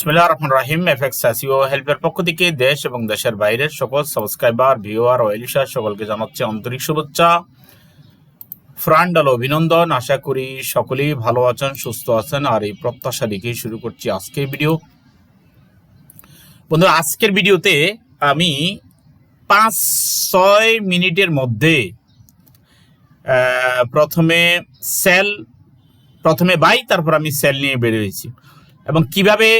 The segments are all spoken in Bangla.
বিসমিল্লাহ রহমান রাহিম, এফএক্স আসিও হেল্পের পক্ষ থেকে দেশ এবং দেশের বাইরের সকল সাবস্ক্রাইবার ভিওয়ার ও এলিশা সকলকে জানাচ্ছে আন্তরিক শুভেচ্ছা। ফ্রান্ডাল অভিনন্দন, আশা করি সকলেই ভালো আছেন, সুস্থ আছেন, আর এই প্রত্যাশা দেখেই শুরু করছি আজকের ভিডিও। বন্ধু আজকের ভিডিওতে আমি পাঁচ ছয় মিনিটের মধ্যে প্রথমে সেল, প্রথমে বাই, তারপর আমি সেল নিয়ে বের হয়েছি। এবং কীভাবে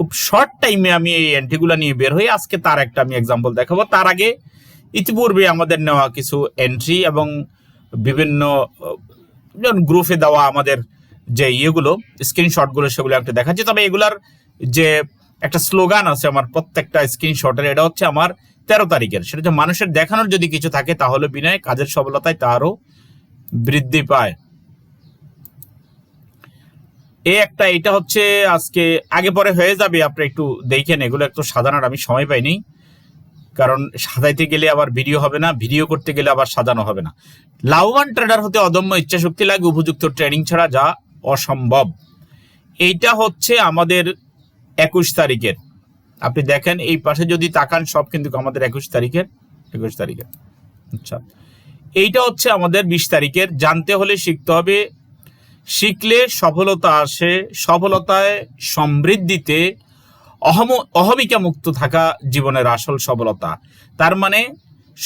খুব শর্ট টাইমে আমি এই এন্ট্রিগুলো নিয়ে বের হই। আজকে তার একটা আমি এক্সাম্পল দেখাবো। তার আগে ইতিপূর্বে আমাদের নেওয়া কিছু এন্ট্রি এবং বিভিন্ন গ্রুপে দেওয়া আমাদের যে ইয়েগুলো স্ক্রিনশটগুলো সেগুলো একটা দেখাচ্ছি। তবে এগুলার যে একটা স্লোগান আছে আমার প্রত্যেকটা স্ক্রিনশটের এটা হচ্ছে আমার তেরো তারিখের। সেটা হচ্ছে মানুষের দেখানোর যদি কিছু থাকে, তাহলে বিনয় কাজের সফলতায় তারও বৃদ্ধি পায়। এ একটা, এটা হচ্ছে আজকে, আগে পরে হয়ে যাবে, আপনি একটু দেখেন, এগুলো একটু সাজানোর আমি সময় পাইনি। কারণ সাজাইতে গেলে আবার ভিডিও হবে না, ভিডিও করতে গেলে আবার সাজানো হবে না। লাভবান ট্রেডার হতে অদম্য ইচ্ছা শক্তি লাগে, উপযুক্ত ট্রেনিং ছাড়া যা অসম্ভব। এইটা হচ্ছে আমাদের একুশ তারিখের। আপনি দেখেন, এই পাশে যদি তাকান, সব কিন্তু আমাদের একুশ তারিখের একুশ তারিখের। আচ্ছা। এইটা হচ্ছে আমাদের বিশ তারিখের। জানতে হলে শিখতে হবে শিখলে সফলতা আসে, সফলতায় সমৃদ্ধিতে অহম, অহমিকা মুক্ত থাকা জীবনের আসল সফলতা। তার মানে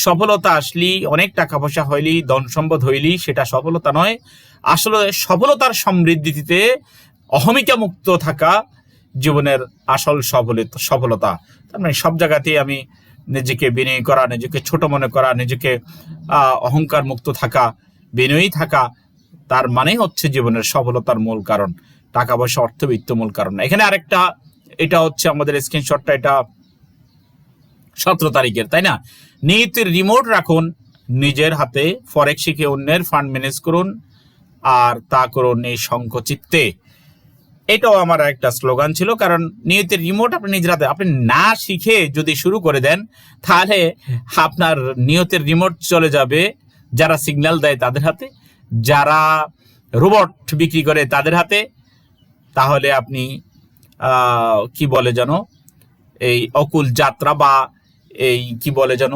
সফলতা আসলি অনেক টাকা পয়সা হইলি ধন সম্পদ হইলি সেটা সফলতা নয়। আসলে সফলতার সমৃদ্ধিতে অহমিকা মুক্ত থাকা জীবনের আসল সফলিত, সফলতা। তার মানে সব জায়গাতেই আমি নিজেকে বিনয়ী করা, নিজেকে ছোট মনে করা, নিজেকে অহংকার মুক্ত থাকা, বিনয়ী থাকা তার মানে হচ্ছে জীবনের সফলতার মূল কারণ। টাকা পয়সা, অর্থবিত্ত মূল কারণ। এখানে আরেকটা, এটা হচ্ছে আমাদের স্ক্রিনশটটা এটা সতেরো তারিখের, তাই না? নিয়তির রিমোট রাখুন, নিজের হাতে ফরেক শিখে অন্যের ফান্ড ম্যানেজ করুন, আর তা করুন এই শঙ্কচিত্তে এটাও আমার একটা স্লোগান ছিল, কারণ নিয়তির রিমোট আপনি নিজের হাতে, আপনি না শিখে যদি শুরু করে দেন, তাহলে আপনার নিয়তের রিমোট চলে যাবে, যারা সিগন্যাল দেয় তাদের হাতে। যারা রোবট বিক্রি করে তাদের হাতে, তাহলে আপনি কি বলে যেন, এই অকুল যাত্রা বা এই, কি বলে যেন,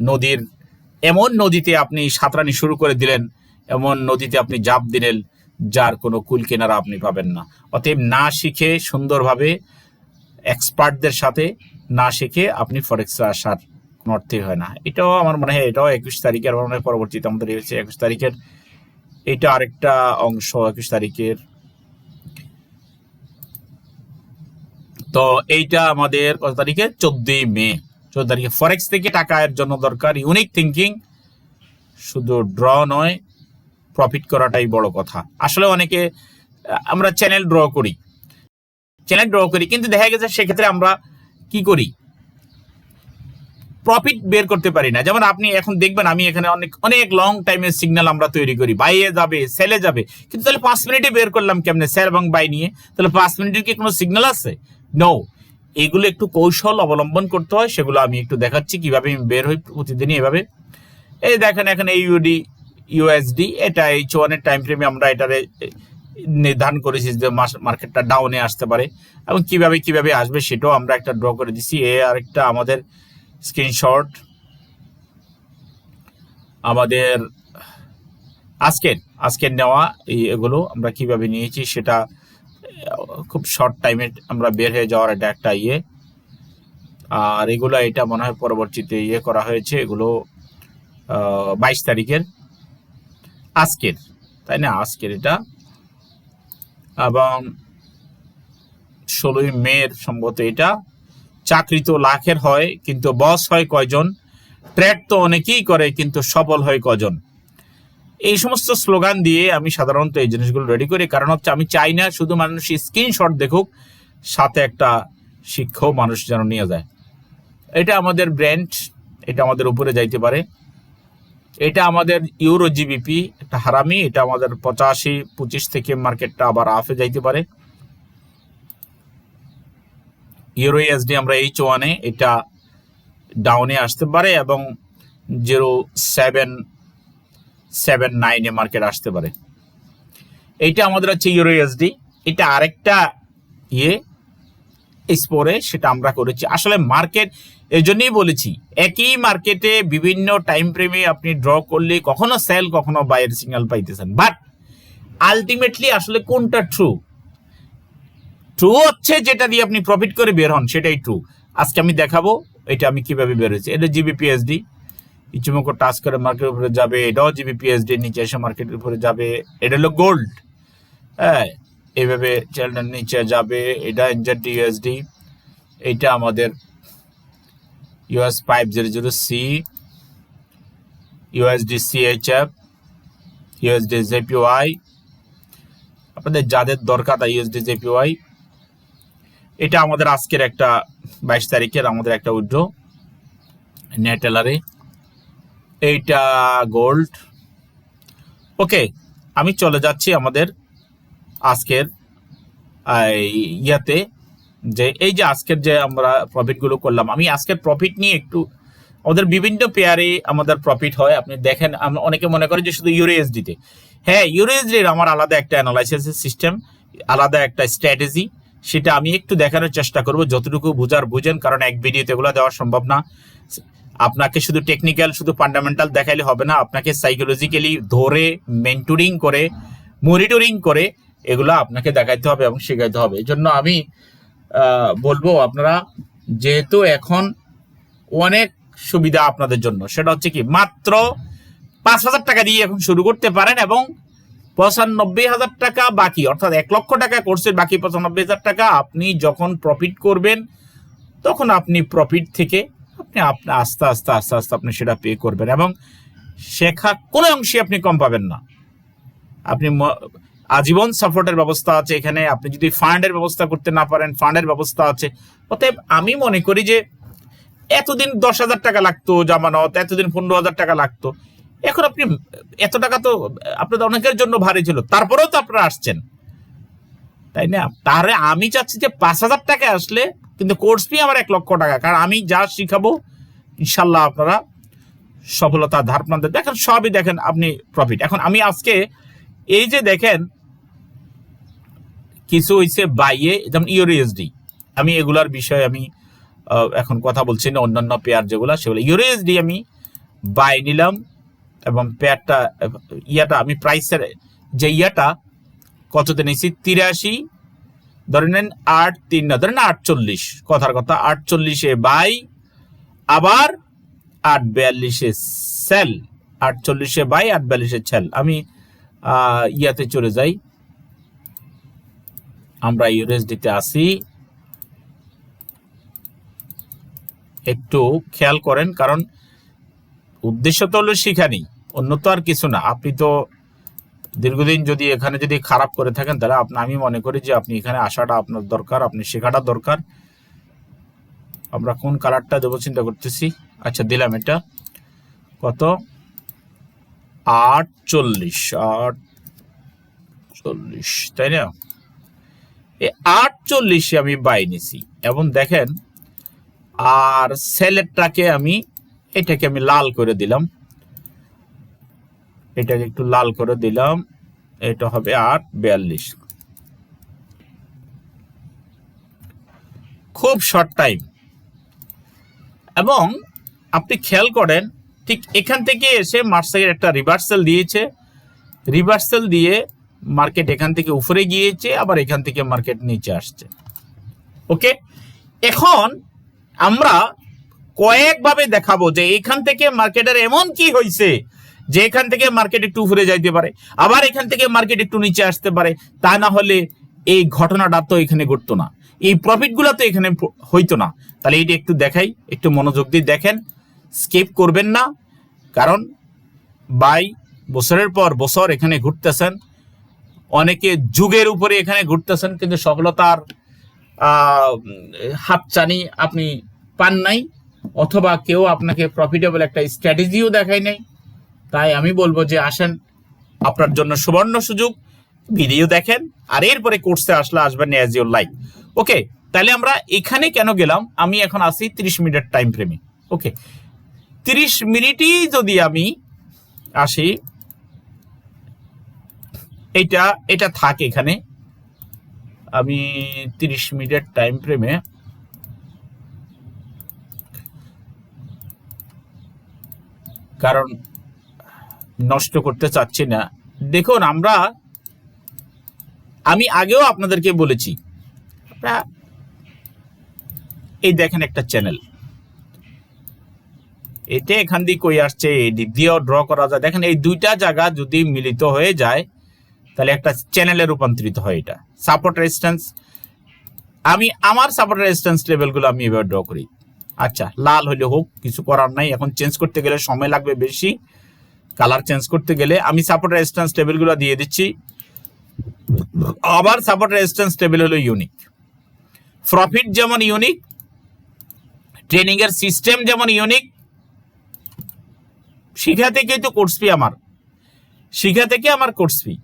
নদীর এমন নদীতে আপনি সাঁতরানি শুরু করে দিলেন, এমন নদীতে আপনি জাপ দিলেন, যার কোনো কুল কেনারা আপনি পাবেন না। অতএব না শিখে সুন্দরভাবে এক্সপার্টদের সাথে, না শিখে আপনি ফরেক্সে আসার কোনো অর্থই হয় না। এটাও আমার মনে হয়, এটাও একুশ তারিখের আমার মনে হয় পরবর্তীতে আমাদের হচ্ছে একুশ তারিখের এটা আরেকটা অংশ, একুশ তারিখের। তো এইটা আমাদের কত তারিখে? চোদ্দই মে। চোদ্দ তারিখে ফরেক্স থেকে টাকা আয়ের জন্য দরকার। ইউনিক থিঙ্কিং শুধু ড্র নয় প্রফিট করাটাই বড় কথা। আসলে অনেকে আমরা চ্যানেল ড্র করি। চ্যানেল ড্র করি, কিন্তু দেখা গেছে সেক্ষেত্রে আমরা কি করি? প্রফিট বের করতে পারি না। যেমন আপনি এখন দেখবেন আমি এখানে অনেক অনেক লং টাইমের সিগন্যাল আমরা তৈরি করি। বাইয়ে যাবে সেলে যাবে। কিন্তু তাহলে পাঁচ মিনিটে বের করলাম কেমনে? সেল এবং বাই নিয়ে। তাহলে পাঁচ মিনিটের কি কোনো সিগন্যাল আছে? নো এগুলো একটু কৌশল অবলম্বন করতে হয়, সেগুলো আমি একটু দেখাচ্ছি কীভাবে আমি বের হই প্রতিদিনই এভাবে। এই দেখেন এখানে ইউডি ইউএসডি এটা এই চোয়ানের টাইম ফ্রেমে আমরা এটারে নির্ধারণ করেছি যে মার্কেটটা ডাউনে আসতে পারে। এবং কীভাবে কীভাবে আসবে সেটাও আমরা একটা ড্র করে দিছি। এ আরেকটা আমাদের স্ক্রিনশট, আমাদের আজকের আজকের নেওয়া এগুলো আমরা কীভাবে নিয়েছি সেটা, খুব শর্ট টাইমে আমরা বের হয়ে যাওয়ার এটা একটা ইয়ে। আর এগুলো এটা মনে হয় পরবর্তীতে ইয়ে করা হয়েছে, এগুলো বাইশ তারিখের আজকের, তাই না? আজকের এটা। এবং ষোলোই মের সম্ভবত এটা। চাকরি তো লাখের হয়, কিন্তু বস হয় কয়জন? ট্রেড তো অনেকেই করে, কিন্তু সফল হয় কজন? এই সমস্ত স্লোগান দিয়ে আমি সাধারণত এই জিনিসগুলো রেডি করি, কারণ হচ্ছে আমি চাই না শুধু মানুষ স্ক্রিনশট দেখুক, সাথে একটা শিক্ষাও মানুষ যেন নিয়ে যায়। এটা আমাদের ব্র্যান্ড এটা আমাদের উপরে যাইতে পারে। এটা আমাদের ইউরো জিবিপি একটা হারামি, এটা আমাদের পঁচাশি, পঁচিশ থেকে মার্কেটটা আবার আফে যাইতে পারে। ইউরো এসডি আমরা এইচ ওয়ানে এটা ডাউনে আসতে পারে এবং জিরো সেভেন সেভেন নাইনে মার্কেট আসতে পারে। এইটা আমাদের হচ্ছে ইউরো এসডি এটা আরেকটা ইয়ে স্পোরে সেটা আমরা করেছি। আসলে মার্কেট এই জন্যই বলেছি, একই মার্কেটে বিভিন্ন টাইম ফ্রেমে আপনি ড্র করলে কখনো সেল কখনো বাইয়ের সিগন্যাল পাইতেছেন। বাট আলটিমেটলি আসলে কোনটা ট্রু ট্রু হচ্ছে যেটা দিয়ে আপনি প্রফিট করে বের হন, সেটাই ট্রু আজকে আমি দেখাবো এটা আমি কীভাবে বের হয়েছি। এটা জিবি পিএসডি ইচুমুকো টাচ করে মার্কেটের উপরে যাবে, এটাও জিবি পিএসডি নিচে এসে মার্কেটের উপরে যাবে। এটা হলো গোল্ড হ্যাঁ এইভাবে চ্যানেলের নিচে যাবে। এটা এনজেড ইউএসডি এটা আমাদের US five zero zero C USD CHF USD JPY আপনাদের যাদের দরকার তাই ইউএসডি জেপিওয়াই এটা আমাদের আজকের একটা বাইশ তারিখের আমাদের একটা উইড্রো। নেটেলারে এইটা গোল্ড। ওকে, আমি চলে যাচ্ছি আমাদের আজকের ইয়াতে। যে এই যে আজকের যে আমরা প্রফিটগুলো করলাম, আমি আজকের প্রফিট নিয়ে একটু আমাদের বিভিন্ন পেয়ারে আমাদের প্রফিট হয়। আপনি দেখেন অনেকে মনে করে যে শুধু ইউরোএসডিতে হ্যাঁ ইউরোএসডির আমার আলাদা একটা অ্যানালাইসিস সিস্টেম আলাদা একটা স্ট্র্যাটেজি সেটা আমি একটু দেখানোর চেষ্টা করব, যতটুকু বুঝার বুঝেন, কারণ এক ভিডিওতে এগুলো দেওয়া সম্ভব না। আপনাকে শুধু টেকনিক্যাল শুধু ফান্ডামেন্টাল দেখাইলে হবে না, আপনাকে সাইকোলজিক্যালি ধরে মেন্টুরিং করে মনিটরিং করে এগুলো আপনাকে দেখাইতে হবে এবং শেখাইতে হবে। এই জন্য আমি বলব আপনারা, যেহেতু এখন অনেক সুবিধা আপনাদের জন্য, সেটা হচ্ছে কি, মাত্র পাঁচ হাজার টাকা দিয়ে এখন শুরু করতে পারেন এবং পঁচানব্বই হাজার টাকা বাকি, অর্থাৎ এক লক্ষ টাকা কোর্সের বাকি পঁচানব্বই হাজার টাকা, আপনি যখন প্রফিট করবেন, তখন আপনি প্রফিট থেকে আপনি আস্তে আস্তে আস্তে আস্তে আপনি সেটা পে করবেন এবং শেখা কোনো অংশে আপনি কম পাবেন না। আপনি আজীবন সাপোর্টের ব্যবস্থা আছে এখানে, আপনি যদি ফান্ডের ব্যবস্থা করতে না পারেন ফান্ডের ব্যবস্থা আছে। অতএব আমি মনে করি যে, এতদিন দশ হাজার টাকা লাগতো জামানত, এতদিন পনেরো হাজার টাকা লাগতো। এখন আপনি, এত টাকা তো, আপনাদের অনেকের জন্য ভারী ছিল, তারপরেও তো আপনারা আসছেন। তাই না? তাহলে আমি চাচ্ছি যে পাঁচ হাজার টাকা আসলে, কিন্তু কোর্স ফি আমার এক লক্ষ টাকা, কারণ আমি যা শিখাবো ইনশাল্লাহ আপনারা সফলতা ধার প্রান্তে দেখেন, সবই দেখেন আপনি প্রফিট এখন আমি আজকে এই যে দেখেন, কিছু হয়েছে বাইয়ে যেমন ইউরোএসডি আমি এগুলার বিষয়ে আমি এখন কথা বলছি না, অন্যান্য পেয়ার যেগুলো, সেগুলো ইউরোএসডি আমি বাই নিলাম। এবং পেয়ারটা, ইয়াটা, আমি প্রাইসের যে ইয়াটা, কততে নিয়েছি? তিরাশি। ধরে নেন আট তিন না, ধরে ধরেন আটচল্লিশ। কথার কথা, আটচল্লিশে বাই, আবার আট বিয়াল্লিশে সেল। আটচল্লিশে বাই আট বিয়াল্লিশে সেল। আমি ইয়াতে চলে যাই। আমরা ইউএসডিতে আসি একটু খেয়াল করেন, কারণ উদ্দেশ্য তো হলো শিখানি অন্য তো আর কিছু না। আপনি তো দীর্ঘদিন যদি এখানে যদি খারাপ করে থাকেন, তাহলে আপনি আমি মনে করি যে আপনি এখানে আসাটা আপনার দরকার, আপনি শেখাটা দরকার। আমরা কোন কালারটা দেবো চিন্তা করতেছি। আচ্ছা দিলাম এটা। কত? আট চল্লিশ আট চল্লিশ তাই না? এই আটচল্লিশে আমি বাই নিছি। এবং দেখেন, আর সেলেরটাকে আমি এটাকে আমি লাল করে দিলাম। এটাকে একটু লাল করে দিলাম। এটা হবে আট, বিয়াল্লিশ। খুব শর্ট টাইম এবং আপনি খেয়াল করেন, ঠিক এখান থেকে এসে মার্সের একটা রিভার্সাল দিয়েছে। রিভার্সাল দিয়ে মার্কেট এখান থেকে উপরে গিয়েছে, আবার এখান থেকে মার্কেট নিচে আসছে। ওকে এখন আমরা কয়েকভাবে দেখাবো যে এখান থেকে মার্কেটের এমন কি হয়েছে যে এখান থেকে মার্কেট একটু উপরে যাইতে পারে আবার এখান থেকে মার্কেট একটু নিচে আসতে পারে তা না হলে এই ঘটনাটা তো এখানে ঘটতো না। এই প্রফিটগুলো তো এখানে হইতো না। তাহলে এইটা একটু দেখাই একটু মনোযোগ দিয়ে দেখেন স্কিপ করবেন না কারণ বাই বছরের পর বছর এখানে ঘুরতেছেন অনেকে যুগের উপরে এখানে ঘুরতেছেন কিন্তু সফলতার আহ, হাতছানি আপনি পান নাই অথবা কেউ আপনাকে প্রফিটেবল একটা স্ট্র্যাটেজিও দেখায় নাই। তাই আমি বলব যে আসেন, আপনার জন্য সুবর্ণ সুযোগ, ভিডিও দেখেন, আর এরপরে কোর্সে আসলে আসবেন অ্যাজ লাইক ওকে তাহলে আমরা এখানে কেন গেলাম? আমি এখন আসি 30 মিনিটের টাইম ফ্রেমে ওকে 30 মিনিটই যদি আমি আসি এটা এটা থাক এখানে। আমি 30 মিনিটের টাইম ফ্রেমে কারণ নষ্ট করতে চাচ্ছি না। দেখুন, আমরা, আমি আগেও আপনাদেরকে বলেছি এই দেখেন একটা চ্যানেল এটা এখান দিয়ে কই আসছে, এই দিক দিয়েও ড্র করা যায়। দেখেন, এই দুইটা জায়গা যদি মিলিত হয়ে যায়, তাহলে একটা চ্যানেলে রূপান্তরিত হয় এটা। সাপোর্ট রেজিস্ট্যান্স আমি, আমার সাপোর্ট রেজিস্ট্যান্স লেভেলগুলো আমি এবার ড্র করি। আচ্ছা লাল হলে হোক, কিছু করার নাই। এখন চেঞ্জ করতে গেলে সময় লাগবে বেশি। কালার চেঞ্জ করতে গেলে আমি সাপোর্ট রেজিস্ট্যান্স টেবিলগুলো দিয়ে দিচ্ছি। আবার সাপোর্ট রেজিস্ট্যান্স টেবিল হলো ইউনিক প্রফিট যেমন ইউনিক ট্রেনিং এর সিস্টেম যেমন ইউনিক শিখা থেকেই তো কোর্স ফি আমার। শিখা থেকে আমার কোর্স ফি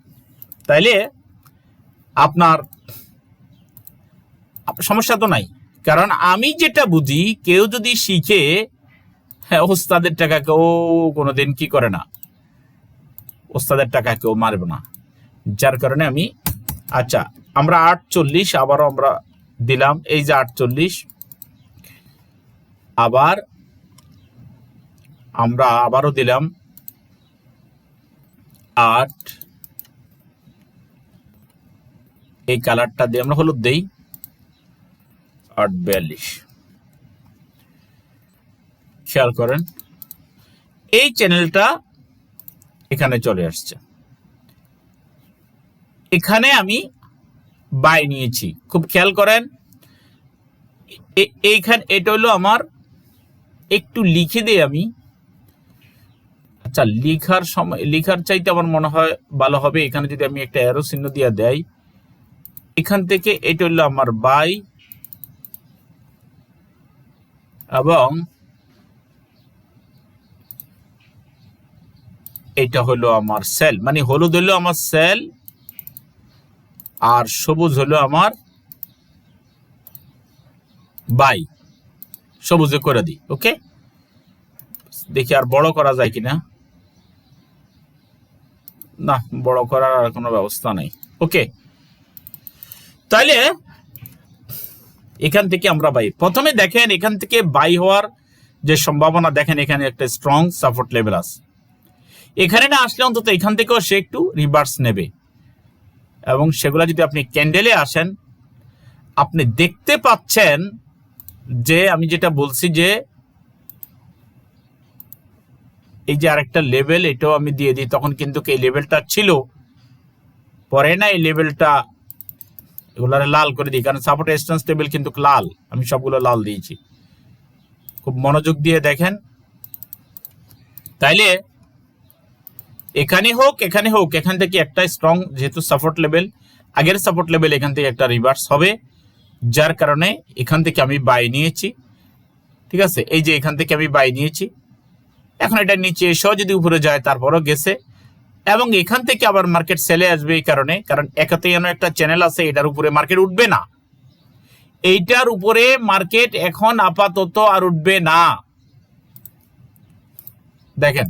তাইলে আপনার সমস্যা তো নাই। কারণ আমি যেটা বুঝি, কেউ যদি শিখে হ্যাঁ ওস্তাদের টাকা কেউ কোনোদিন কি করে না। ওস্তাদের টাকা কেউ মারবে না। যার কারণে আমি আচ্ছা আমরা আটচল্লিশ, আবারও আমরা দিলাম, এই যে আটচল্লিশ। আবার আমরা আবারও দিলাম আট। এই কালারটা দিয়ে আমরা হলুদ দেই। আট বিয়াল্লিশ। খেয়াল করেন, এই চ্যানেলটা এখানে চলে আসছে। এখানে আমি বাই নিয়েছি। খুব খেয়াল করেন এইখান, এটা হলো আমার, একটু লিখে দিই আমি। আচ্ছা লিখার সময়, লিখার চাইতে আমার মনে হয় ভালো হবে। এখানে যদি আমি একটা অ্যারো চিহ্ন দিয়ে দেই, এখান থেকে এটা হলো আমার বাই এবং এটা হলো আমার সেল মানে হলুদ হলো আমার সেল আর সবুজ হলো আমার বাই। সবুজে করে দিই ওকে দেখি আর বড় করা যায় কিনা। না, বড় করার আর কোনো ব্যবস্থা নাই ওকে তাহলে এখান থেকে আমরা বাই। প্রথমে দেখেন এখান থেকে বাই হওয়ার যে সম্ভাবনা, দেখেন এখানে একটা স্ট্রং সাপোর্ট লেভেল আছে। এখানে না আসলে অন্তত এখান থেকেও সে একটু রিভার্স নেবে। এবং সেগুলা যদি আপনি ক্যান্ডেলে আসেন, আপনি দেখতে পাচ্ছেন যে আমি যেটা বলছি যে এই যে আরেকটা লেভেল এটাও আমি দিয়ে দিই। তখন কিন্তু এই লেভেলটা ছিল। পরে না এই লেভেলটা এগুলারে লাল করে দিই। কারণ সাপোর্ট রেজিস্ট্যান্স টেবিল কিন্তু লাল। আমি সবগুলো লাল দিয়েছি। খুব মনোযোগ দিয়ে দেখেন। তাইলে এখানে হোক এখানে হোক, এখান থেকে একটা স্ট্রং যেহেতু সাপোর্ট লেভেল আগের সাপোর্ট লেভেল এখান থেকে একটা রিভার্স হবে, যার কারণে এখান থেকে আমি বাই নিয়েছি, ঠিক আছে? এই যে এখান থেকে আমি বাই নিয়েছি, এখন এটা নিচে এসেও যদি উপরে যায়, তারপরও গেছে, এবং এখান থেকে আবার মার্কেট সেলে আসবে এই কারণে, কারণ একাতে যেন একটা চ্যানেল আছে, এটার উপরে মার্কেট উঠবে না। এইটার উপরে মার্কেট এখন আপাতত আর উঠবে না। দেখেন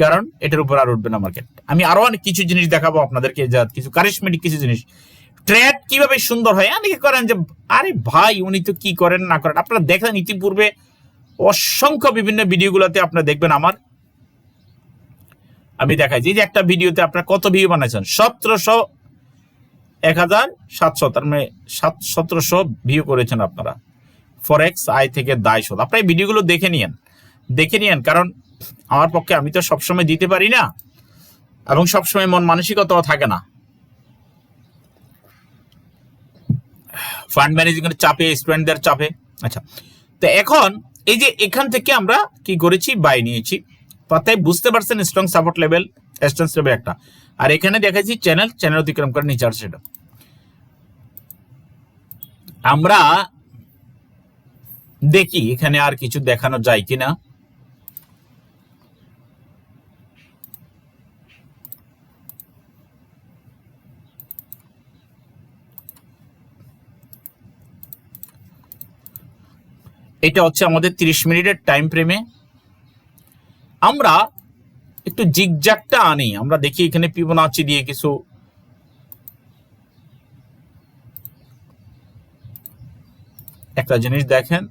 কারণ এটার উপর আর উঠবে না মার্কেট আমি আরও অনেক কিছু জিনিস দেখাবো আপনাদেরকে, যা কিছু কারিশমেটিক কিছু জিনিস। ট্রেড কীভাবে সুন্দর হয়? অনেকে করেন যে, আরে ভাই, উনি তো কি করেন না করেন? আপনারা দেখেন ইতিপূর্বে অসংখ্য বিভিন্ন ভিডিওগুলোতে আপনারা দেখবেন আমার। আমি দেখাই যে একটা ভিডিওতে আপনারা কত ভিউ বানাইছেন? সতেরোশো এক হাজার সাতশো, তার মানে সাত, সতেরোশো ভিউ করেছেন আপনারা। ফরেক্স আয় থেকে দায় শোধ। আপনারা এই ভিডিওগুলো দেখে নিয়েন। দেখে নিয়েন, কারণ আমার পক্ষে আমি তো সবসময় দিতে পারি না, এবং সবসময় মন মানসিকতাও থাকে না। ফান্ড ম্যানেজিং এর চাপে স্টুডেন্টদের চাপে। আচ্ছা তো এখন এই যে এখান থেকে আমরা কি করেছি? বাই নিয়েছি। তাই বুঝতে পারছেন স্ট্রং সাপোর্ট লেভেল এস্টেন্স লেভেল একটা। আর এখানে দেখাচ্ছি চ্যানেল চ্যানেল অতিক্রম করে নিচে আসছে সেটা আমরা দেখি এখানে আর কিছু দেখানো যায় কিনা। এটা হচ্ছে আমাদের তিরিশ মিনিটের টাইম ফ্রেমে আমরা একটু জিগজ্যাগটা আনি, আমরা দেখি এখানে পিবোনাচি দিয়ে কিছু। একটা জিনিস দেখেন।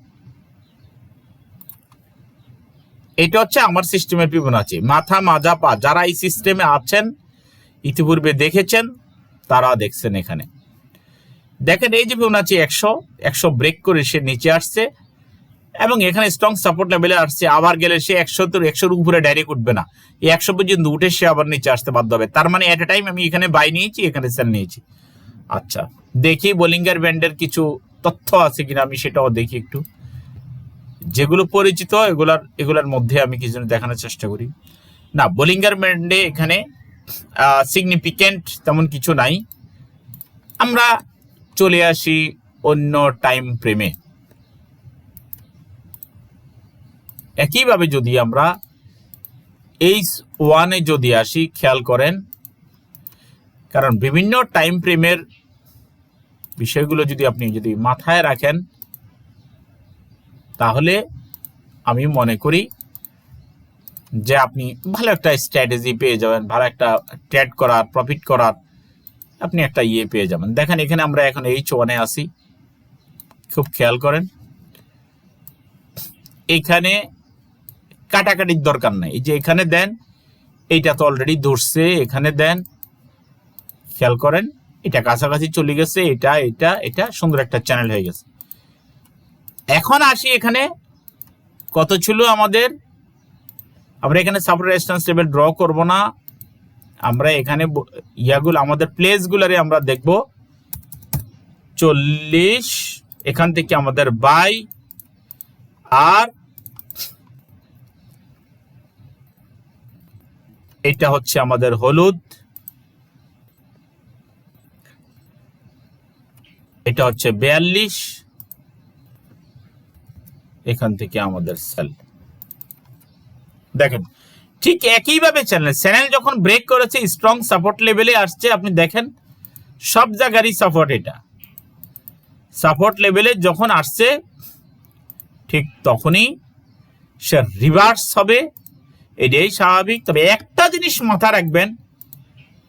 এটা হচ্ছে আমার সিস্টেমের ফিবোনাচি মাথা, মাজা, পা, যারা এই সিস্টেমে আছেন, ইতিপূর্বে দেখেছেন, তারা দেখছেন এখানে। দেখেন এই যে ফিবোনাচি একশো একশো ব্রেক করে সে নিচে আসছে। এবং এখানে স্ট্রং সাপোর্ট লেভেলে আসছে। আবার গেলে সে একশো তো একশোর উপরে ডাইরেক্ট উঠবে না। এই একশো পর্যন্ত উঠে সে আবার নিচে আসতে বাধ্য হবে। তার মানে এট এ টাইম আমি এখানে বাই নিয়েছি, এখানে সেল নিয়েছি। আচ্ছা দেখি বোলিঙ্গার ব্যান্ডের কিছু তথ্য আছে কিনা, আমি সেটাও দেখি একটু। যেগুলো পরিচিত, এগুলার এগুলার মধ্যে আমি কিছু দেখানোর চেষ্টা করি। না বোলিঙ্গার ব্যান্ডে এখানে সিগনিফিকেন্ট তেমন কিছু নাই। আমরা চলে আসি অন্য টাইম ফ্রেমে একইভাবে যদি আমরা এইচ ওয়ানে যদি আসি, খেয়াল করেন, কারণ বিভিন্ন টাইম ফ্রেমের বিষয়গুলো যদি আপনি যদি মাথায় রাখেন, তাহলে আমি মনে করি যে আপনি ভালো একটা স্ট্র্যাটেজি পেয়ে যাবেন, ভালো একটা ট্রেড করার প্রফিট করার, আপনি একটা ইয়ে পেয়ে যাবেন। দেখেন, এখানে আমরা এখন এইচ ওয়ানে আসি খুব খেয়াল করেন। এখানে কাটাকাটির দরকার নাই। এই যে এখানে দেন, এইটা তো অলরেডি ধরছে, এখানে দেন। খেয়াল করেন, এটা কাছাকাছি চলে গেছে, এটা এটা এটা, সুন্দর একটা চ্যানেল হয়ে গেছে। এখন আসি এখানে, কত ছিল আমাদের? আমরা এখানে সাপোর্ট রেজিস্ট্যান্স লেভেল ড্র করব না। আমরা এখানে ইয়াগুলো, আমাদের প্লেসগুলারে আমরা দেখব। চল্লিশ, এখান থেকে আমাদের বাই, আর এটা হচ্ছে আমাদের হলুদ। এটা হচ্ছে বিয়াল্লিশ। এখান থেকে আমাদের সেল দেখেন, ঠিক একইভাবে চ্যানেল চ্যানেল যখন ব্রেক করেছে স্ট্রং সাপোর্ট লেভেলে আসছে, আপনি দেখেন, সব জায়গারই সাপোর্ট এটা। সাপোর্ট লেভেলে যখন আসছে, ঠিক তখনই সে রিভার্স হবে। এটাই স্বাভাবিক। তবে একটা জিনিস মাথা রাখবেন,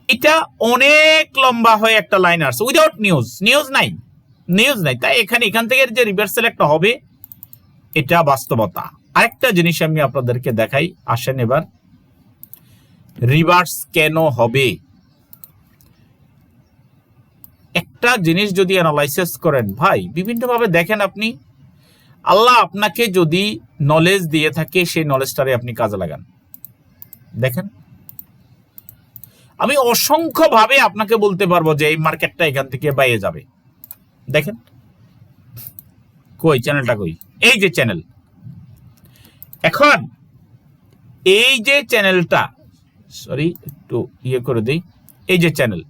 এটা অনেক লম্বা হয়ে একটা লাইন আসছে। উইদাউট নিউজ নিউজ নাই নিউজ নাই। তাই এখানে, এখান থেকে যে রিভার্সাল একটা হবে, এটা বাস্তবতা। আরেকটা জিনিস আমি আপনাদেরকে দেখাই, আসেন এবার। রিভার্স কেন হবে? একটা জিনিস যদি অ্যানালাইসিস করেন, ভাই, বিভিন্নভাবে দেখেন আপনি, আল্লাহ আপনাকে যদি নলেজ দিয়ে থাকে, সেই নলেজটারে আপনি কাজে লাগান। দেখেন। আমি অসংখ্য ভাবে আপনাকে বলতে পারব যে এই মার্কেটটা এখান থেকে বাইরে যাবে। দেখেন। কই চ্যানেলটা কই? এই যে চ্যানেল এখন এই যে চ্যানেলটা সরি একটু ইয়ে করে দিই। এই যে চ্যানেল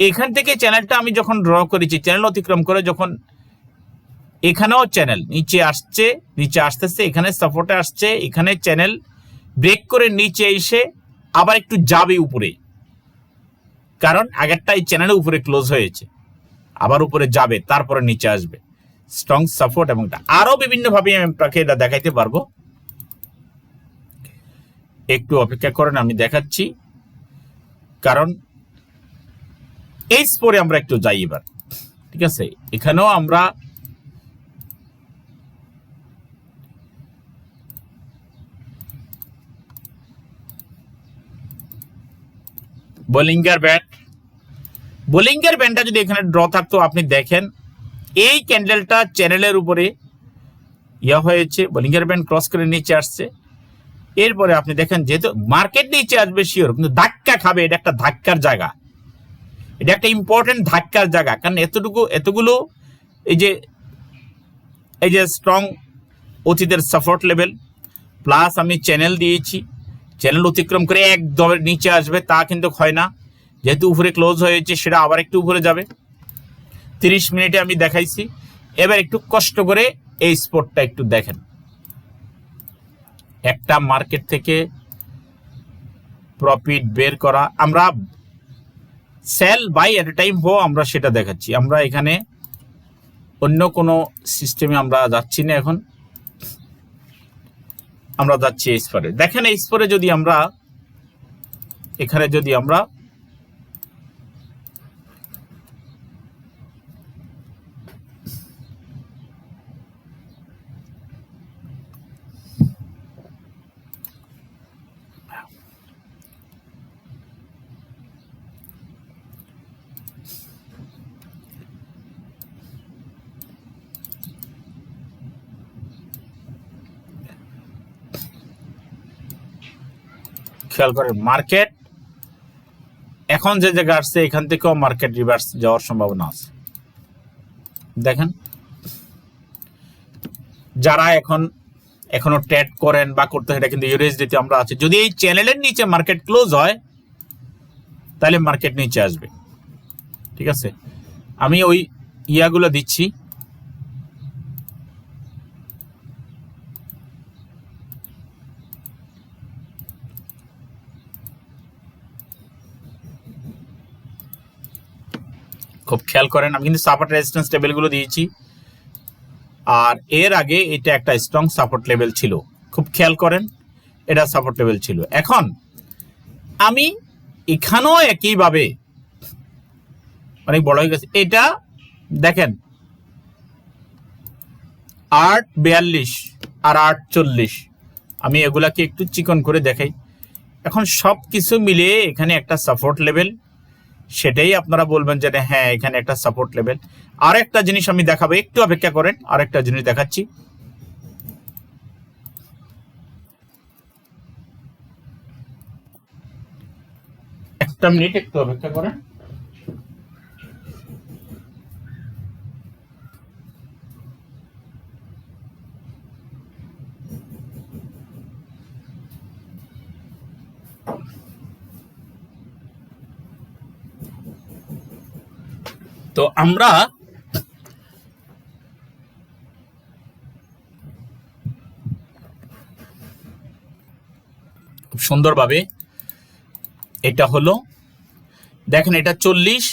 এখান থেকে চ্যানেলটা আমি যখন ড্র করেছি চ্যানেল অতিক্রম করে যখন এখানেও চ্যানেল নিচে আসছে, নিচে আসতেছে, এখানে সাপোর্টে আসছে, এখানে চ্যানেল ব্রেক করে নিচে এসে আবার একটু যাবে উপরে। কারণ আগেরটা এই চ্যানেলের উপরে ক্লোজ হয়েছে। আবার উপরে যাবে, তারপরে নিচে আসবে। স্ট্রং সাপোর্ট এবং এটা আরও বিভিন্ন ভাবে আমি আপনাকে এটা দেখাইতে পারব। একটু অপেক্ষা করেন, আমি দেখাচ্ছি। কারণ এই স্পোরে আমরা একটু যাই এবার। ঠিক আছে? এখানেও আমরা বোলিঙ্গার ব্যাট বোলিঙ্গের ব্যান্ডটা যদি এখানে ড্র থাকতো, আপনি দেখেন, এই ক্যান্ডেলটা চ্যানেলের উপরে ইয়া হয়েছে বোলিঙ্গের ব্যান্ড ক্রস করে নিচে আসছে। এরপরে আপনি দেখেন, যেহেতু মার্কেট নিচে আসবে শিওর কিন্তু ধাক্কা খাবে, এটা একটা ধাক্কার জায়গা। এটা একটা ইম্পর্টেন্ট ধাক্কার জায়গা, কারণ এতটুকু, এতগুলো এই যে এই যে স্ট্রং অতীতের সাপোর্ট লেভেল প্লাস আমি চ্যানেল দিয়েছি। চ্যানেল অতিক্রম করে একদম নিচে আসবে, তা কিন্তু হয় না। যেহেতু উপরে ক্লোজ হয়েছে সেটা আবার একটু উপরে যাবে। তিরিশ মিনিটে আমি দেখাইছি। এবার একটু কষ্ট করে এই স্পোর্টটা একটু দেখেন। একটা মার্কেট থেকে প্রফিট বের করা, আমরা সেল বাই এট টাইম হো আমরা সেটা দেখাচ্ছি। আমরা এখানে অন্য কোনো সিস্টেমে আমরা যাচ্ছি না এখন। আমরা যাচ্ছি এই স্পরে দেখেন এই স্পরে যদি আমরা এখানে যদি আমরা খেয়াল করেন মার্কেট এখন যে জায়গা আসছে, এখান থেকেও মার্কেট রিভার্স যাওয়ার সম্ভাবনা আছে। দেখেন। যারা এখন, এখনও ট্রেড করেন বা করতে এটা কিন্তু ইউএসডিতে আমরা আছি। যদি এই চ্যানেলের নিচে মার্কেট ক্লোজ হয়, তাহলে মার্কেট নিচে আসবে। ঠিক আছে? আমি ওই ইয়াগুলো দিচ্ছি। খুব খেয়াল করেন, আমি কিন্তু সাপোর্ট রেজিস্ট্যান্স টেবিলগুলো দিয়েছি। আর এর আগে এটা একটা স্ট্রং সাপোর্ট লেভেল ছিল। খুব খেয়াল করেন, এটা সাপোর্ট লেভেল ছিল। এখন, আমি এখানেও একইভাবে, অনেক বড় হয়ে গেছে। এটা দেখেন, আট বিয়াল্লিশ আর আট চল্লিশ। আমি এগুলাকে একটু চিকন করে দেখাই। এখন সব কিছু মিলিয়ে এখানে একটা সাপোর্ট লেভেল সেটাই আপনারা বলবেন যে হ্যাঁ এখানে একটা সাপোর্ট লেভেল আর একটা জিনিস আমি দেখাবো, একটু অপেক্ষা করেন আর একটা জিনিস দেখাচ্ছি। একটা মিনিট, একটু অপেক্ষা করেন। তো আমরা খুব সুন্দরভাবে এটা হলো, দেখেন এটা চল্লিশ,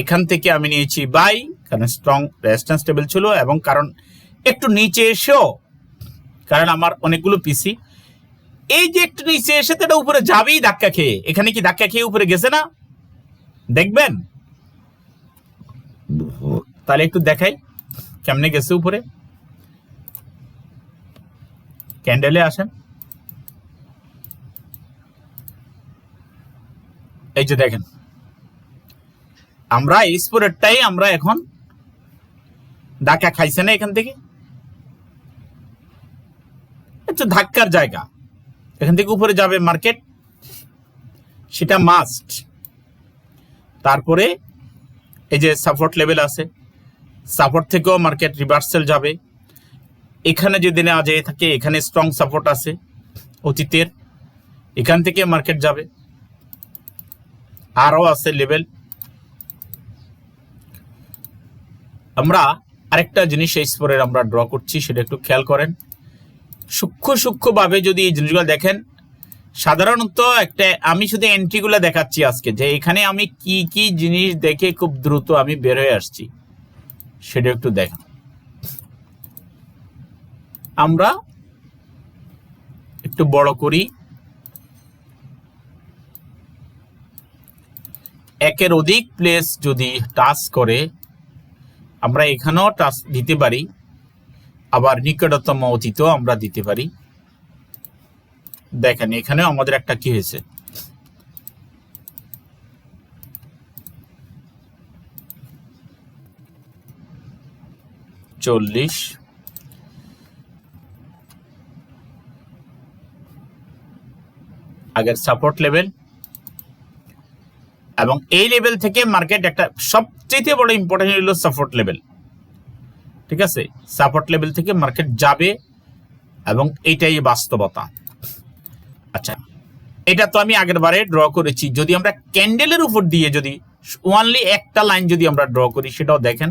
এখান থেকে আমি নিয়েছি বাই, কারণ স্ট্রং রেজিস্ট্যান্স টেবিল ছিল এবং কারণ একটু নিচে এসেও, কারণ আমার অনেকগুলো পিসি এই যে একটু নিচে এসে তো এটা উপরে যাবেই ধাক্কা খেয়ে। এখানে কি ধাক্কা খেয়ে উপরে গেছে না? দেখবেন? তাহলে একটু দেখাই কেমনে গেছে উপরে। ক্যান্ডেলে আসেন। এই যে দেখেন, আমরা এই স্পোরেটটাই আমরা এখন ধাক্কা খাইছে না এখান থেকে। একটু ধাক্কার জায়গা। এখান থেকে উপরে যাবে মার্কেট, সেটা মাস্ট তারপরে এই যে সাপোর্ট লেভেল আছে সাপোর্ট থেকেও মার্কেট রিভার্সেল যাবে। এখানে যদি না যেয়ে থাকে, এখানে স্ট্রং সাপোর্ট আছে অতীতের। এখান থেকে মার্কেট যাবে। আরও আছে লেভেল আমরা আরেকটা জিনিস এই স্পোরের আমরা ড্র করছি, সেটা একটু খেয়াল করেন। সূক্ষ্ম সূক্ষ্মভাবে যদি এই জিনিসগুলো দেখেন সাধারণত একটা, আমি শুধু এন্ট্রিগুলো দেখাচ্ছি আজকে, যে এখানে আমি কি কি জিনিস দেখে খুব দ্রুত আমি বের হয়ে আসছি। সেটা একটু দেখেন। আমরা একটু বড় করি। একের অধিক প্লেস যদি টাচ করে, আমরা এখানেও টাচ দিতে পারি। আবার নিকটতম অতীতেও আমরা দিতে পারি। দেখেন এখানে আমাদের একটা কি হয়েছে? চল্লিশ। আগের সাপোর্ট লেভেল এবং এই লেভেল থেকে মার্কেট একটা সবচেয়ে বড় ইম্পর্টেন্ট হলো সাপোর্ট লেভেল ঠিক আছে? সাপোর্ট লেভেল থেকে মার্কেট যাবে এবং এইটাই বাস্তবতা। আচ্ছা এটা তো আমি আগের বারে ড্র করেছি। যদি আমরা ক্যান্ডেলের উপর দিয়ে যদি ওয়ানলি একটা লাইন যদি আমরা ড্র করি, সেটাও দেখেন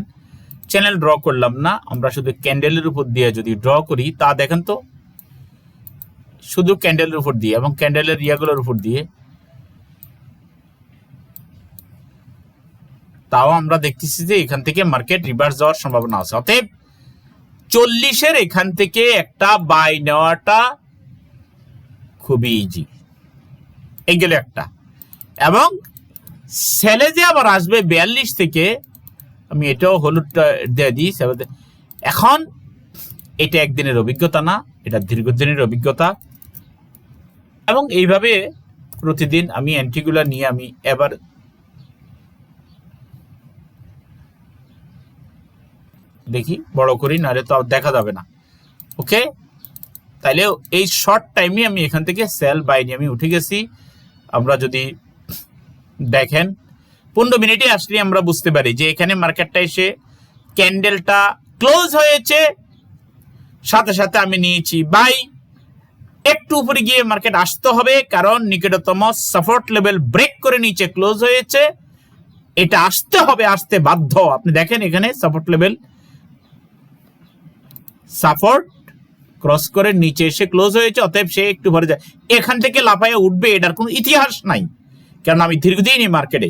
চ্যানেল ড্র করলাম না, আমরা শুধু ক্যান্ডেলের উপর দিয়ে যদি ড্র করি, তা দেখেন তো, শুধু ক্যান্ডেলের উপর দিয়ে এবং ক্যান্ডেলের ইয়াগুলোর উপর দিয়ে, তাও আমরা দেখতেছি যে এখান থেকে মার্কেট রিভার্স যাওয়ার সম্ভাবনা আছে। অতএব, চল্লিশের এখান থেকে একটা বাই নেওয়াটা খুবই ইজি এই গেল একটা। এবং সেলে যে আবার আসবে বিয়াল্লিশ থেকে, আমি এটাও হলুদটা দিয়ে দিই এখন এটা একদিনের অভিজ্ঞতা না, এটা দীর্ঘদিনের অভিজ্ঞতা। এবং এইভাবে প্রতিদিন আমি অ্যান্টিগুলা নিয়ে আমি এবার দেখি, বড় করি, নাহলে তো দেখা যাবে না। ওকে তাইলে এই শর্ট টাইমে আমি এখান থেকে সেল বাই নিয়ে আমি উঠে গেছি। আমরা যদি দেখেন, পনেরো মিনিটে আসলে আমরা বুঝতে পারি যে এখানে মার্কেটটা এসে ক্যান্ডেলটা ক্লোজ হয়েছে। সাথে সাথে আমি নিয়েছি বাই একটু উপরে গিয়ে মার্কেট আসতে হবে, কারণ নিকটতম সাপোর্ট লেভেল ব্রেক করে নিচে ক্লোজ হয়েছে। এটা আসতে হবে, আসতে বাধ্য। আপনি দেখেন এখানে সাপোর্ট লেভেল সাপোর্ট ক্রস করে নিচে এসে ক্লোজ হয়েছে, অতএব সে একটু ভরে যায়। এখান থেকে লাফাইয়া উঠবে, এটার কোনো ইতিহাস নাই। কারণ আমি দীর্ঘদিনই মার্কেটে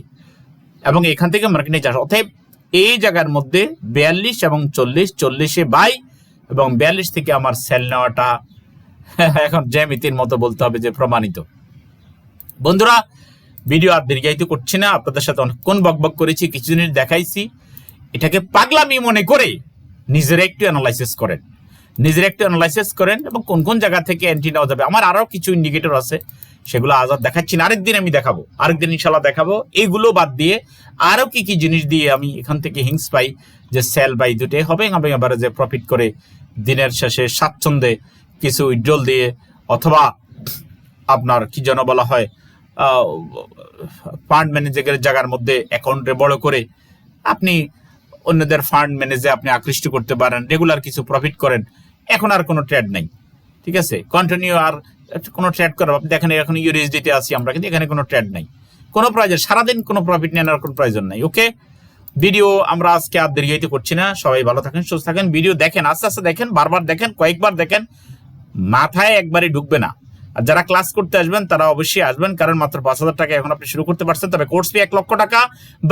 এবং এখান থেকে মার্কেটে যাস। অতএব এই জায়গার মধ্যে বিয়াল্লিশ এবং চল্লিশ, চল্লিশে বাই এবং বিয়াল্লিশ থেকে আমার সেল নেওয়াটা এখন জ্যামিতির মতো বলতে হবে যে প্রমাণিত। বন্ধুরা ভিডিও আর দীর্ঘায়িত করছি না। আপনাদের সাথে অনেকক্ষণ বকবক করেছি কিছুদিনের দেখাইছি। এটাকে পাগলামি মনে করে নিজেরা একটু অ্যানালাইসিস করেন। নিজের একটু অ্যানালাইসিস করেন এবং কোন কোন জায়গা থেকে এন্ট্রি নেওয়া যাবে। আমার আরও কিছু ইন্ডিকেটর আছে, সেগুলো আজ আর দেখাচ্ছি না। আরেকদিন আমি দেখাবো, আরেকদিন ইনশাল্লাহ দেখাবো। এইগুলো বাদ দিয়ে আরও কি কি জিনিস দিয়ে আমি এখান থেকে হিংস পাই যে সেল বাই দুটোই হবে এবং এবারে যে প্রফিট করে দিনের শেষে স্বাচ্ছন্দ্যে কিছু উইড্রল দিয়ে অথবা আপনার কি যেন বলা হয় ফান্ড ম্যানেজারের জায়গার মধ্যে অ্যাকাউন্টে বড় করে আপনি অন্যদের ফান্ড ম্যানেজে আপনি আকৃষ্ট করতে পারেন রেগুলার কিছু প্রফিট করেন। এখন আর কোনো ট্রেড নাই। ঠিক আছে? কন্টিনিউ আর কোনো ট্রেড আপনি দেখেন, এখন ইউরিজ আছি আমরা, কিন্তু এখানে কোনো ট্রেড নাই। কোনো প্রয়োজন সারাদিন কোনো প্রফিট নেওয়ার কোনো প্রয়োজন নাই ওকে ভিডিও আমরা আজকে আর দীর্ঘায়িত করছি না। সবাই ভালো থাকেন, সুস্থ থাকেন। ভিডিও দেখেন, আস্তে আস্তে দেখেন, বারবার দেখেন, কয়েকবার দেখেন, মাথায় একবারে ঢুকবে না। আর যারা ক্লাস করতে আসবেন, তারা অবশ্যই আসবেন, কারণ মাত্র পাঁচ হাজার টাকা এখন আপনি শুরু করতে পারছেন। তবে কোর্স ফি এক লক্ষ টাকা।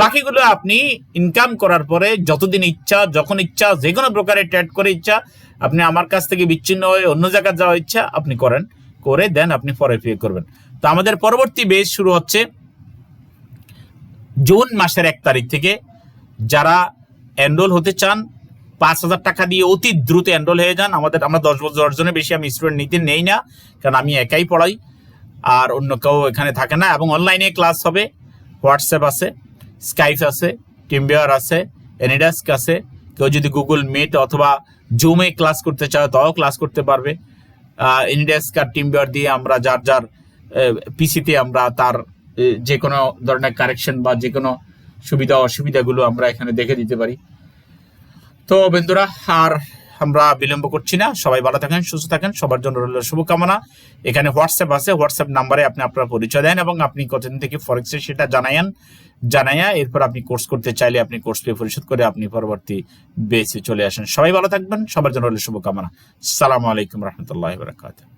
বাকিগুলো আপনি ইনকাম করার পরে যতদিন ইচ্ছা, যখন ইচ্ছা, যে কোনো প্রকারে ট্রেড করে ইচ্ছা, আপনি আমার কাছ থেকে বিচ্ছিন্ন হয়ে অন্য জায়গায় যাওয়ার ইচ্ছা আপনি করেন। করে দেন, আপনি পরে পে করবেন। তো আমাদের পরবর্তী বেস শুরু হচ্ছে জুন মাসের এক তারিখ থেকে। যারা এনরোল হতে চান পাঁচ হাজার টাকা দিয়ে অতি দ্রুত এনরোল হয়ে যান। আমাদের, আমরা দশ বছর জনের বেশি আমি স্টুডেন্ট নিতে নেই না, কারণ আমি একাই পড়াই, আর অন্য কেউ এখানে থাকে না। এবং অনলাইনে ক্লাস হবে হোয়াটসঅ্যাপ আছে স্কাইপ আছে টিমবিয়ার আছে এনিডাস্ক আছে। কেউ যদি গুগল মিট অথবা জুমে ক্লাস করতে চায়, তাও ক্লাস করতে পারবে। এনিডাস্ক আর টিমবিয়ার দিয়ে আমরা যার যার পিসিতে আমরা তার যে কোনো ধরনের কারেকশন বা যে কোনো সুবিধা অসুবিধাগুলো আমরা এখানে দেখে দিতে পারি। তো বন্ধুরা, আর আমরা বিলম্ব করছি না। সবাই ভালো থাকেন, সুস্থ থাকেন, সবার জন্য রইল শুভকামনা। এখানে হোয়াটসঅ্যাপ আছে হোয়াটসঅ্যাপ নাম্বারে আপনি আপনার পরিচয় দেন এবং আপনি কতদিন থেকে ফরেক্সে সেটা জানাইন জানাইয়া এরপর আপনি কোর্স করতে চাইলে আপনি কোর্স পে পরিশোধ করে আপনি পরবর্তী বেসে চলে আসেন। সবাই ভালো থাকবেন, সবার জন্য রইল শুভকামনা। সালাম আলাইকুম রহমতুল্লাহ বারাকাতুহ।